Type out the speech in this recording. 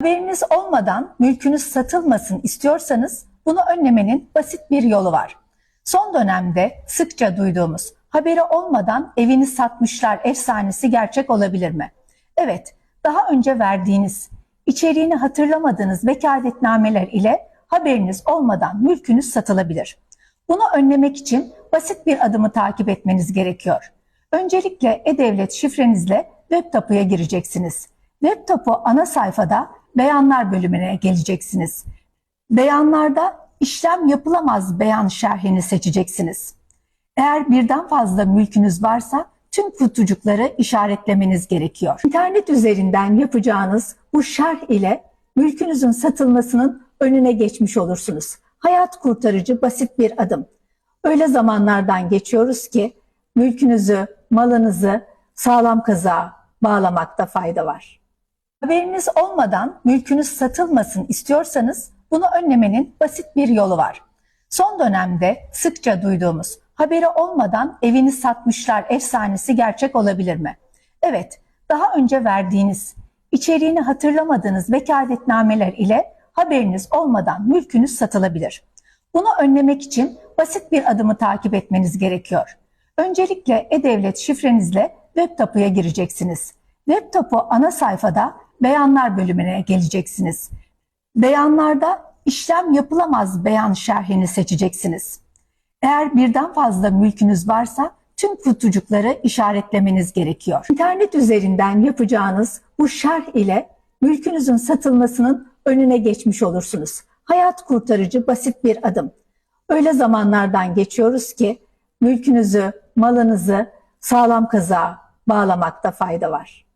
Haberiniz olmadan mülkünüz satılmasın istiyorsanız bunu önlemenin basit bir yolu var. Son dönemde sıkça duyduğumuz haberi olmadan evini satmışlar efsanesi gerçek olabilir mi? Evet, daha önce verdiğiniz, içeriğini hatırlamadığınız vekaletnameler ile haberiniz olmadan mülkünüz satılabilir. Bunu önlemek için basit bir adımı takip etmeniz gerekiyor. Öncelikle e-devlet şifrenizle web tapuya gireceksiniz. Tapu ana sayfada beyanlar bölümüne geleceksiniz. Beyanlarda işlem yapılamaz beyan şerhini seçeceksiniz. Eğer birden fazla mülkünüz varsa tüm kutucukları işaretlemeniz gerekiyor. İnternet üzerinden yapacağınız bu şerh ile mülkünüzün satılmasının önüne geçmiş olursunuz. Hayat kurtarıcı basit bir adım. Öyle zamanlardan geçiyoruz ki mülkünüzü, malınızı sağlam kazığa bağlamakta fayda var. Haberiniz olmadan mülkünüz satılmasın istiyorsanız bunu önlemenin basit bir yolu var. Son dönemde sıkça duyduğumuz haberi olmadan evini satmışlar efsanesi gerçek olabilir mi? Evet, daha önce verdiğiniz, içeriğini hatırlamadığınız vekaletnameler ile haberiniz olmadan mülkünüz satılabilir. Bunu önlemek için basit bir adımı takip etmeniz gerekiyor. Öncelikle e-devlet şifrenizle web tapuya gireceksiniz. Tapu ana sayfada beyanlar bölümüne geleceksiniz. Beyanlarda işlem yapılamaz beyan şerhini seçeceksiniz. Eğer birden fazla mülkünüz varsa tüm kutucukları işaretlemeniz gerekiyor. İnternet üzerinden yapacağınız bu şerh ile mülkünüzün satılmasının önüne geçmiş olursunuz. Hayat kurtarıcı basit bir adım. Öyle zamanlardan geçiyoruz ki mülkünüzü, malınızı sağlam kazığa bağlamakta fayda var.